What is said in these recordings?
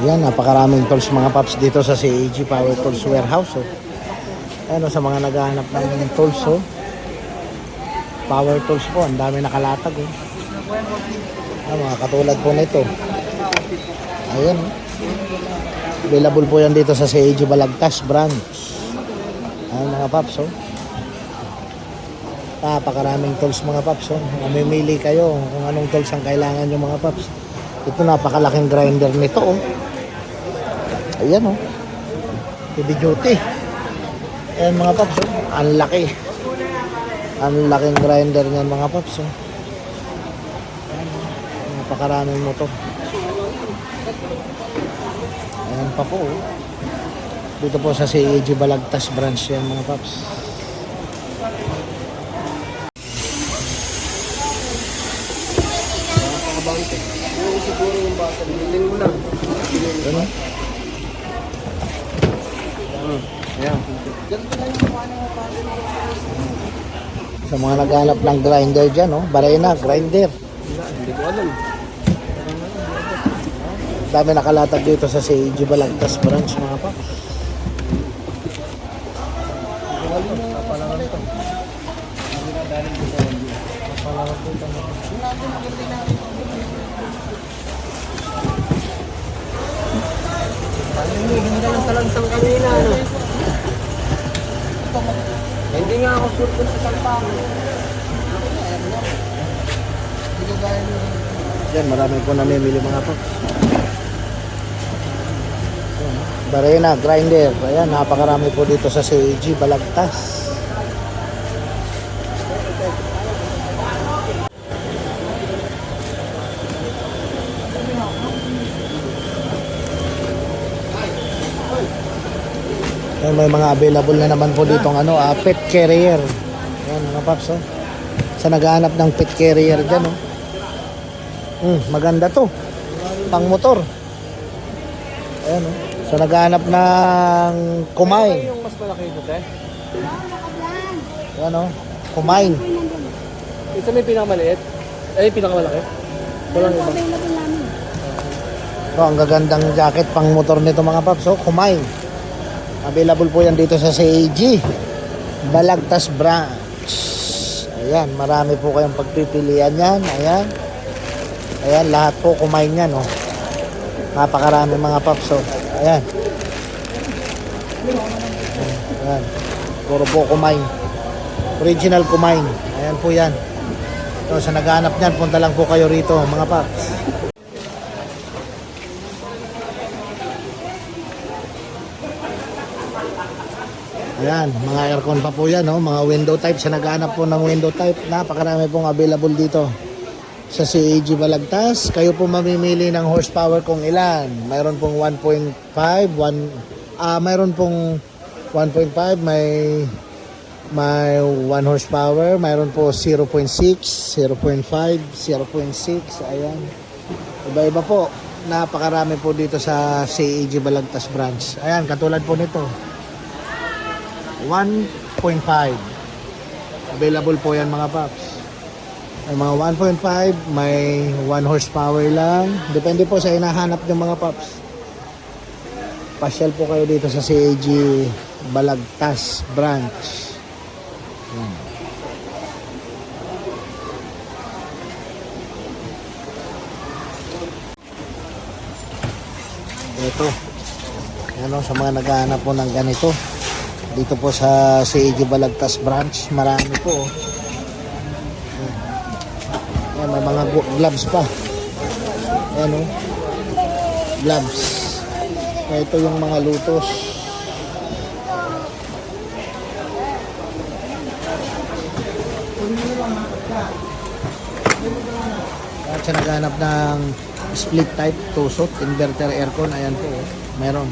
Yan, napakaraming tools mga paps dito sa CAG Power Tools Warehouse. Oh. Ano sa mga naghahanap ng tools oh. Power tools po, ang dami nakalatag oh. Ah, mga katulad po nito. Ayan. oh. Available po yan dito sa CAG Balagtas branch. Ayan mga paps oh. Napakaraming tools mga paps oh. Mamimili kayo kung anong tools ang kailangan nyo mga paps. Ito napakalaking grinder nito oh. Ayan oh. Heavy duty. Ayan mga paps oh. Ang laki. Ang laking grinder niyan mga paps. Ayan, oh. Napakaraming motor. Ayan pa po oh. Dito po sa CAG Balagtas branch yan mga paps. Nakakabangke. Yung siguro yung bata, bilhin mo oh. Ayan. Sa mga naghanap ng grinder dyan oh. Barena, grinder. Hindi ko alam. Dami nakalatag dito sa CAG Balagtas branch mga paps. Hindi ka lang talagsang kanina, ano? Hindi nga ako sure kung sa salpang. Yan, marami po namimili mga paps. Barena, grinder. Ayan, napakarami po dito sa CAG Balagtas. Ayan, may mga available na naman po ditong ano, ah, pet carrier. Ayan mga paps, oh. Sa naghahanap ng pet carrier dyan, oh. Hmm, maganda to. Pang motor. Ayan, oh. Sa naghahanap ng kumain. yung mas malaki ito, te? Ayan, oh. Kumain. Ito may pinakamaliit. Eh, pinakamalaki. Walang iba. Oh, ang gagandang jacket pang motor nito mga paps, oh. Kumain. Available po yan dito sa CAG. Balagtas branch. Ayan, marami po kayong pagpipilian yan. Ayan. Ayan, lahat po kumain yan, oh. Napakarami mga paps, oh. Ayan. Ayan. Puro po kumain. Original kumain. Ayan po yan. So, sa naghahanap niyan, punta lang po kayo rito, mga paps. Ayan, mga aircon pa po yan, no? mga window type. Sa naghahanap po ng window type, napakarami pong available dito sa CAG Balagtas. Kayo po mamimili ng horsepower kung ilan. Mayroon pong 1.5, 1, ah mayroon pong 1.5, may may 1 horsepower, mayroon po 0.6, 0.5, 0.6, ayan. Iba-iba po. Napakarami po dito sa CAG Balagtas branch. Ayan, katulad po nito. 1.5. Available po yan mga paps. May mga 1.5, may 1 horsepower lang. Depende po sa hinahanap ng mga paps. Pasyal po kayo dito sa CAG Balagtas branch. Yan. Ito. Ano, sa mga naghahanap po ng ganito. Dito po sa CAG Balagtas branch, marami po. oh. Ayan, may mga gloves pa. Ayan o. Gloves. Ito yung mga lutos. At sa naghanap ng split type, tusot, inverter aircon, ayan po. oh. Meron.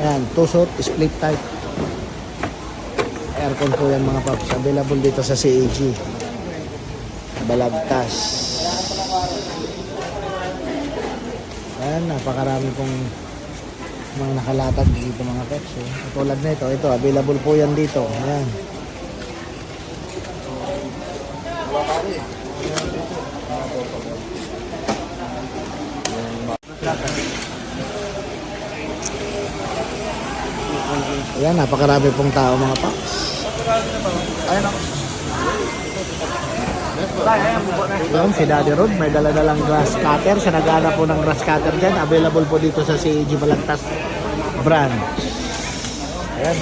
Ayan, tusot, split type. Aircon po yan mga paps. Available dito sa CAG. Balagtas. Ayan, napakarami pong mga nakalatag dito mga paps. Eh. Tulad na ito, ito, available po yan dito. Ayan. Ayan, napakarami pong tao mga paps. Ayan ako. Doon, si Daddy Rod, may dala-dalang grass cutter. Siya naghanap po ng grass cutter dyan. Available po dito sa CAG Balagtas brand. Ayan.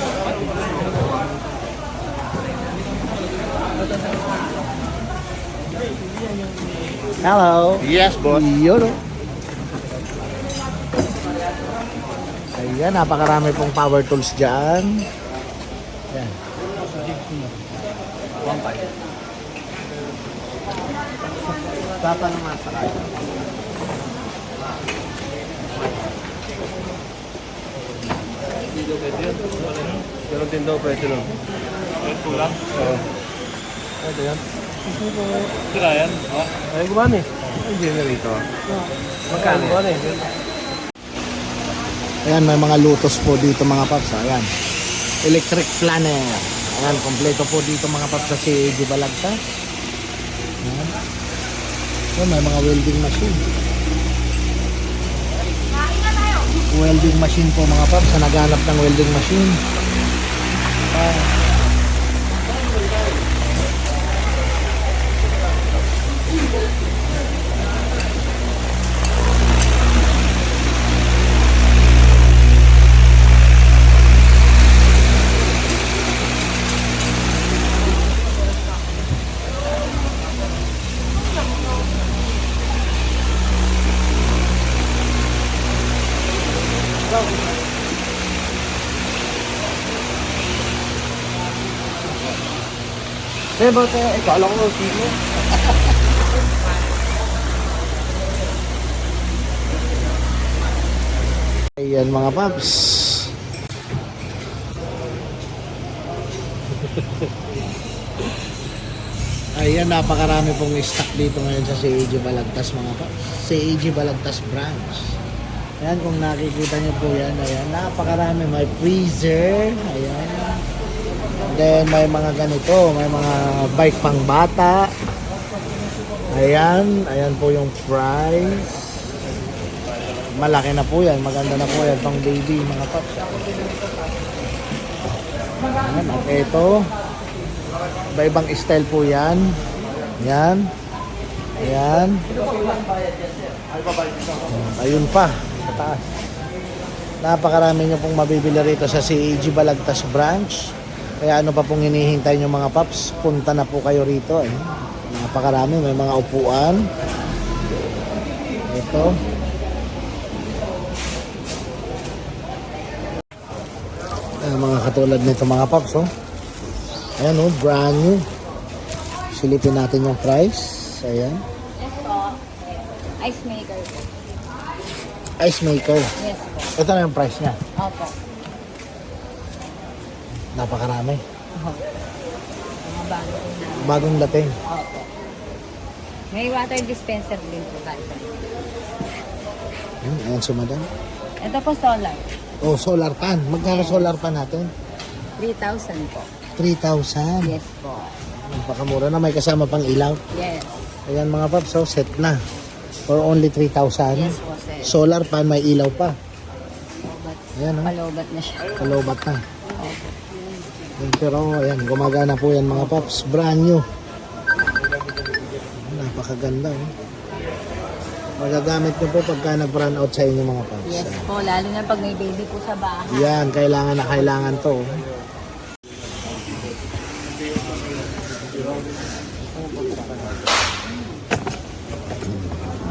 Hello. Yes, boss. Yun o. Ayan, napakarami pong power tools dyan. Ayan. One five. Tata naman sa kaya. Dito pwede yun. Pero din daw pwede nun. Kulang? Oo. Pwede yan. Sira yan? Ay, gumana eh. Ang generator. Magkano? Gumana eh. Ayan, may mga lutos po dito mga paps. Ayan. Electric planner. Ayan, kompleto po dito mga paps sa CAG Balagta. Ayan. Ayan, may mga welding machine. Welding machine po mga paps. Naghanap ng welding machine. Ayan. Eh, ba't eh, kala ko sino? Ayan mga paps. Ayan, napakarami pong stock dito ngayon sa CAG Balagtas mga paps. CAG Balagtas branch. Ayan, kung nakikita niyo po yan, ayan, napakarami. May freezer, ayan. Then, may mga ganito, may mga bike pang bata. Ayan, ayan po yung price. Malaki na po yan. Maganda na po yan pang baby, mga paps. Ayan, at ito. Iba-ibang style po yan. Yan. Ayan. Ayun pa. Sa. Napakarami nyo pong mabibili rito sa CAG Balagtas branch. Kaya ano pa pong hinihintay nyo mga paps, punta na po kayo rito. Eh. Napakarami, may mga upuan. Ito. Ayan, mga katulad nito mga paps, oh. Ayan, oh, brand new. Silipin natin yung price. Ayan. Yes po. Ice maker. Ice maker. Yes po. Ito na yung price niya. Opo. Napakarami. Mga bago po na. Bagong dating. Opo. May water dispenser din po tayo. Ayan, ayan si madam. Ito po solar. Oh, solar pan. Magkano solar pan natin? 3,000 po. 3,000. Yes po. Napakamura na. May kasama pang ilaw. Yes. Ayan mga paps, so set na. For only 3,000. Yes po, sir. Solar pan, may ilaw pa. Ayan, oh. Palobat na siya. Kalobat na. Ayan, Pero ayan, gumagana po yan mga paps. Brand new. Napakaganda. Oh. Magagamit nyo po pagka nag-run out sa inyo mga paps. Yes po. Lalo na pag may baby po sa bahay. Yan, kailangan na kailangan to.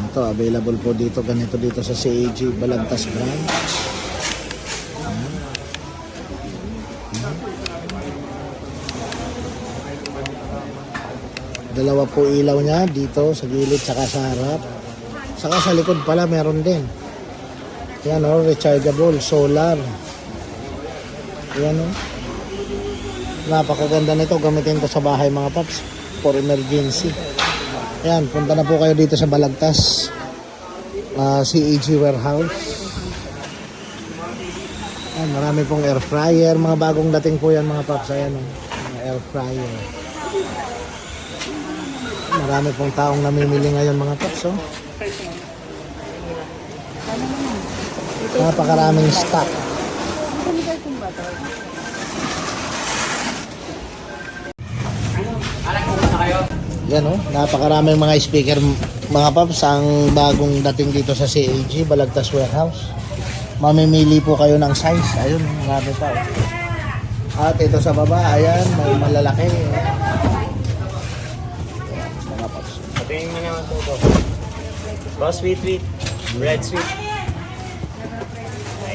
Ito, available po dito, ganito dito sa CAG Balagtas Brand. Dalawa po ilaw niya dito sa gilid saka sa harap. Saka sa likod pala meron din. Yan o, rechargeable, solar. Yan o. Napakaganda nito. Gamitin ko sa bahay mga paps for emergency. Ayan, punta na po kayo dito sa Balagtas. ah, CAG Warehouse. Ayan, marami pong air fryer. Mga bagong dating po yan mga paps. Ayan o, mga air fryer. Marami pong taong namimili ngayon mga paps. Oh. Napakaraming stock. Yan oh, napakaraming mga speaker mga paps ang bagong dating dito sa CAG, Balagtas Warehouse. Mamimili po kayo ng size. Ayun, marami pa oh. At ito sa baba, ayan, may malalaki. oh. Patingin mo naman po boss. Boss sweet sweet. Red sweet.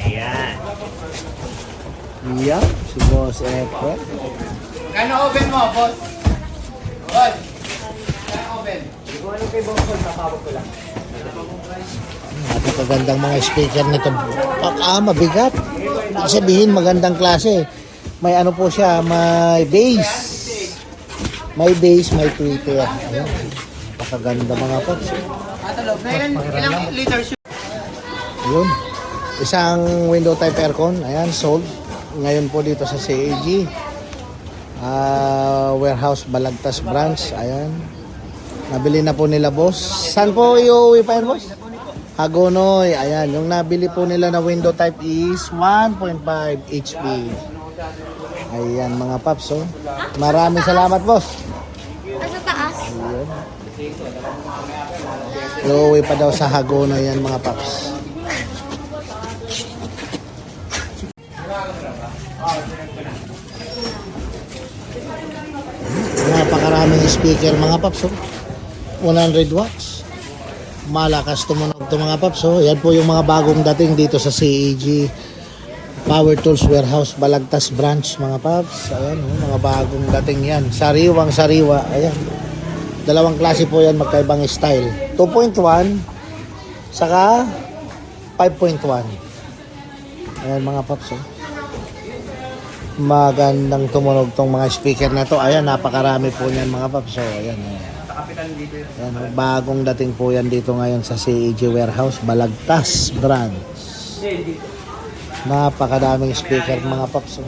Ayan. Yeah, si Boss Efren. Kano oven mo, boss? Boss, kano oven? Hindi ko alam kay boss Paul, papawag ko lang. Napakagandang mga speaker nito. Ah, mabigat. Ibig sabihin, magandang klase. May ano po siya, may bass. May bass, may tweeter. Ayan. Napakaganda mga pops. Ilang liters yun? Isang window type aircon. Ayan, sold. Ngayon po dito sa CAG. Ah, warehouse Balagtas branch. Ayan. Nabili na po nila boss. Saan po iuwi pa yan boss? Hagonoy. Ayan. Yung nabili po nila na window type is 1.5 HP. Ayan mga paps. Oh. Maraming salamat boss. Iuwi pa daw sa Hagonoy yan mga paps. Napakaraming speaker mga paps. Oh. 100 watts. Malakas tumunog to mga paps. Oh. Yan po yung mga bagong dating dito sa CAG Power Tools Warehouse Balagtas Branch mga paps. Ayan oh, mga bagong dating yan. Sariwang sariwa. Ayan. Dalawang klase po yan magkaibang style. 2.1 saka 5.1. Ayan mga paps. Oh. Magandang tumunog tong mga speaker na to. Ayan, napakarami po niyan mga paps. So, ayan. ayan. Ayan, oh, bagong dating po yan dito ngayon sa CAG Warehouse, Balagtas Branch. Napakadaming speaker mga paps.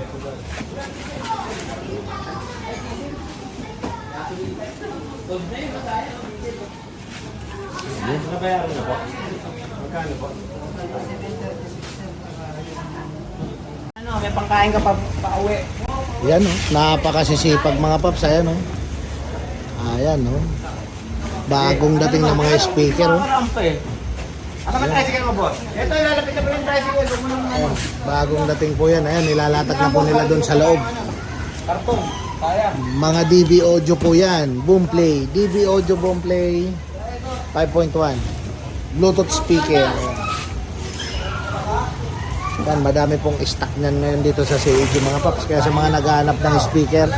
Oh. Nabayaran na po. Magkano po? Ano, may pangkain ka pa, pa uwi. Yan oh, napakasisipag mga paps. Ayan oh. Ayan oh. Bagong dating ng mga speaker oh. Eh. Ano ba tricycle mo, boss? Ito, ilalapit na pa yung tricycle. Huwag mo nang ano. Ayan, bagong dating po yan. Ayan, nilalatag na po nila doon sa loob. Kartong. Kaya. Mga DB audio po yan. Boomplay. DB audio Boomplay 5.1. Bluetooth speaker. Yan, madami pong stock niyan ngayon dito sa CAG mga paps. Kaya sa mga naghahanap ng speaker,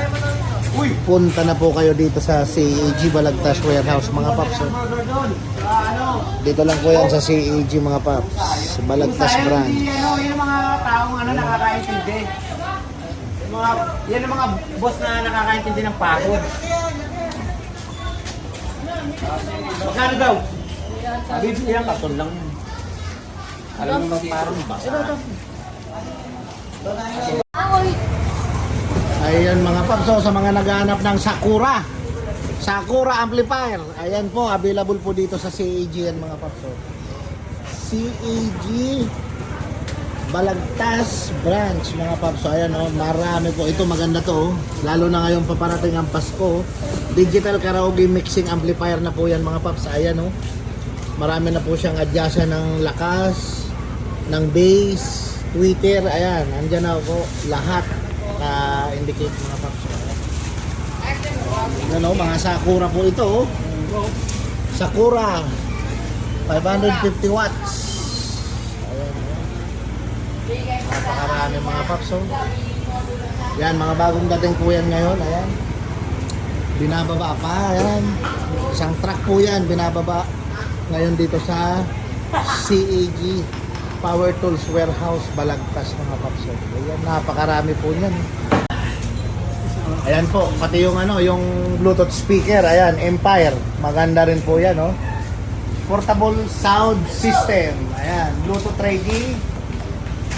punta na po kayo dito sa CAG Balagtas Warehouse mga paps. oh. Dito lang po yan sa CAG mga paps. Balagtas Branch. ano, yun ang mga taong ano, nakakaintindi. Yung mga, yan ang mga boss na nakakaintindi ng pagod. Magkano daw? Sabi, yan, karton lang yun. Alam mo, parang basa. Ayan mga paps, so, sa mga naghahanap ng Sakura. Sakura amplifier. Ayan po, available po dito sa CAG yan mga paps. So, CAG Balagtas branch mga paps. So, ayan oh, marami po. Ito maganda to. oh. Lalo na ngayon paparating ang Pasko. Digital karaoke mixing amplifier na po yan mga paps. Ayan oh. Marami na po siyang adjustan ng lakas, ng bass, tweeter. Ayan, andyan na po lahat na-indicate mga paps. Ano, mga Sakura po ito. oh. Sakura 550 watts. Napakarami mga paps. Oh. Yan, mga bagong dating po yan ngayon. Ayan. Binababa pa. Ayan. Isang truck po yan. Binababa ngayon dito sa CAG Power Tools Warehouse Balagtas mga paps. oh. Ayan, napakarami po niyan. Ayan po, pati yung ano, yung Bluetooth speaker, ayan, Empire. Maganda rin po 'yan, oh. Portable sound system. Ayan, Bluetooth ready.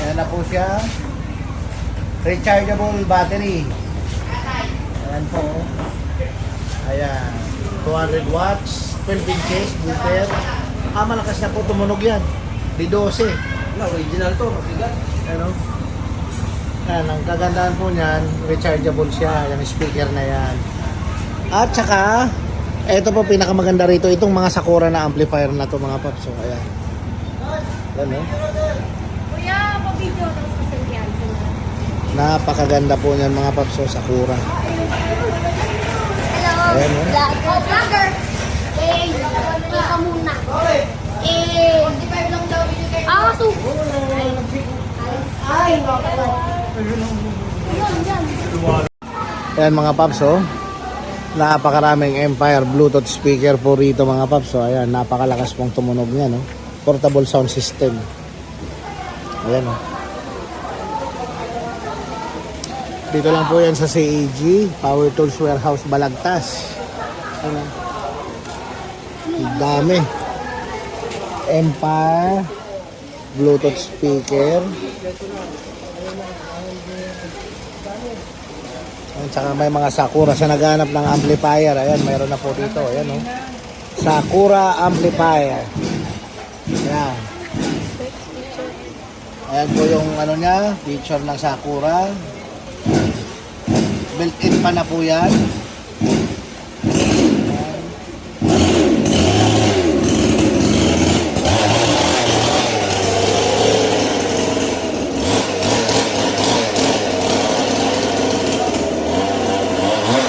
Ayan na po siya. Rechargeable battery. Ayan po. Ayan, 200 watts, 12 inches, booster. Ah, malakas na po tumunog yan. Di 12. original to, mabigat. Ano? Yan, ang kagandahan po niyan, rechargeable siya, yung speaker na yan. At saka, ito po pinakamaganda rito, itong mga Sakura na amplifier na to mga paps. So, ayan. Yan, eh. Napakaganda po niyan mga paps. So, Sakura. Hello, Ayan, oh. vlog- vlogger. Eh, muna. Eh, 45 lang daw binigay. Ah, so. Ay, Yan, yan. Ayan mga paps, oh. Napakaraming Empire Bluetooth speaker po rito mga paps. So, ayan, napakalakas pong tumunog niya, no? Portable sound system. Ayan, oh. Dito lang po yan sa CAG, Power Tools Warehouse, Balagtas. Ang dami. Empire Bluetooth speaker. At saka may mga Sakura sa naghanap ng amplifier. Ayan, mayroon na po dito. Ayan, oh. Sakura amplifier. Ayan. Ayan po yung ano niya, picture ng Sakura. Built-in pa na po yan.